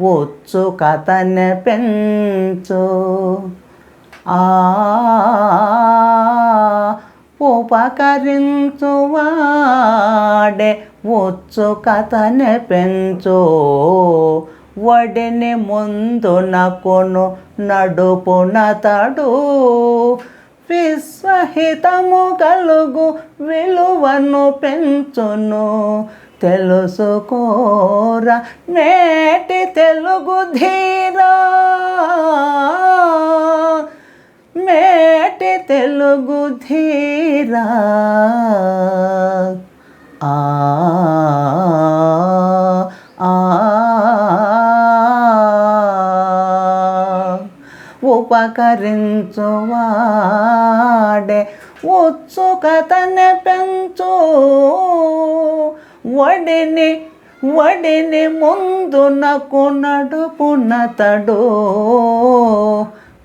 వచ్చు కథన పెంచు ఆ ఉపకరించువాడే వచ్చు కథన పెంచు వడిని ముందునకును నడుపునతడు విశ్వహితము కలుగు విలువను పెంచును. తెలుసుకోరా నేటి తెలుగు ధీరా. మేటి తెలుగు ధీరా. ఆ ఆ. ఉపకరించువాడే ఉత్సుకతను పెంచు. వడిని వడిని ముందునకు నడుపునతడు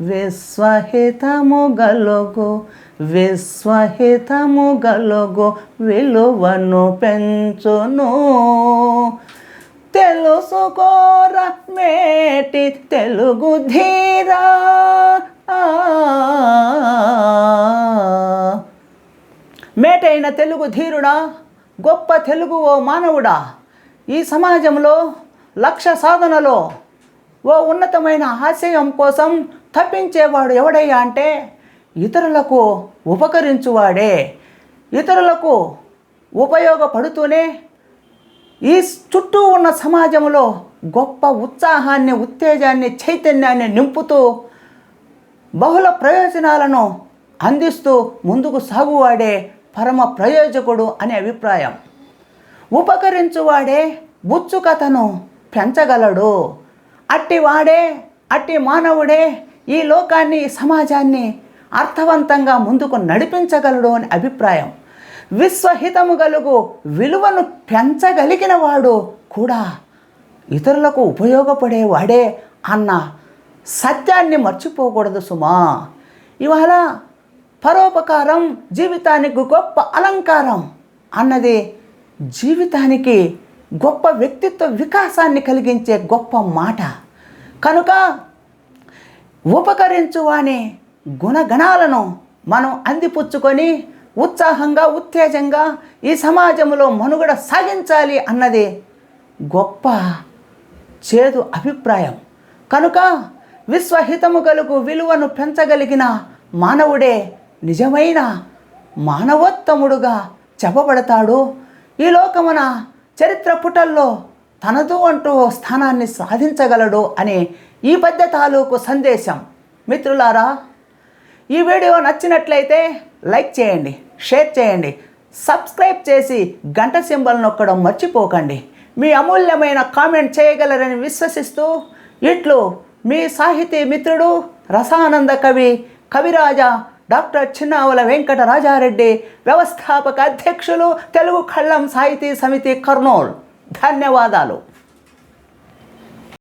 విశ్వహితము గలుగు విశ్వహితము గలుగు విలువను పెంచును. తెలుసుకోర మేటి తెలుగు ధీరా. మేటైన తెలుగు ధీరుడా. గొప్ప తెలుగు ఓ మానవుడా. ఈ సమాజంలో లక్ష్య సాధనలో ఓ ఉన్నతమైన ఆశయం కోసం తప్పించేవాడు ఎవడయ్యా అంటే ఇతరులకు ఉపకరించువాడే. ఇతరులకు ఉపయోగపడుతూనే ఈ చుట్టూ ఉన్న సమాజంలో గొప్ప ఉత్సాహాన్ని ఉత్తేజాన్ని చైతన్యాన్ని నింపుతూ బహుళ ప్రయోజనాలను అందిస్తూ ముందుకు సాగువాడే పరమ ప్రయోజకుడు అనే అభిప్రాయం. ఉపకరించువాడే ఉత్సుకతను పెంచగలడు. అట్టివాడే అట్టి మానవుడే ఈ లోకాన్ని ఈ సమాజాన్ని అర్థవంతంగా ముందుకు నడిపించగలడు అని అభిప్రాయం. విశ్వహితము గలుగు విలువను పెంచగలిగిన వాడు కూడా ఇతరులకు ఉపయోగపడేవాడే అన్న సత్యాన్ని మర్చిపోకూడదు సుమా. ఇవాళ పరోపకారం జీవితానికి గొప్ప అలంకారం అన్నది జీవితానికి గొప్ప వ్యక్తిత్వ వికాసాన్ని కలిగించే గొప్ప మాట. కనుక ఉపకరించువాని గుణగణాలను మనం అందిపుచ్చుకొని ఉత్సాహంగా ఉత్తేజంగా ఈ సమాజంలో మనుగడ సాగించాలి అన్నది గొప్ప చేదు అభిప్రాయం. కనుక విశ్వహితము కలుగు విలువను పెంచగలిగిన మానవుడే నిజమైన మానవోత్తముడుగా చెప్పబడతాడు ఈ లోకమున చరిత్ర పుటల్లో తనదు అంటూ స్థానాన్ని సాధించగలడు అనే ఈ పద్య తాలూకు సందేశం. మిత్రులారా ఈ వీడియో నచ్చినట్లయితే లైక్ చేయండి షేర్ చేయండి సబ్స్క్రైబ్ చేసి గంట సింబల్ నొక్కడం మర్చిపోకండి. మీ అమూల్యమైన కామెంట్ చేయగలరని విశ్వసిస్తూ ఇట్లు మీ సాహితీ మిత్రుడు రసానంద కవి కవిరాజ డాక్టర్ చిన్నావుల వెంకటరాజారెడ్డి వ్యవస్థాపక అధ్యక్షులు తెలుగు కళ్ళం సాహితీ సమితి కర్నూల్. ధన్యవాదాలు.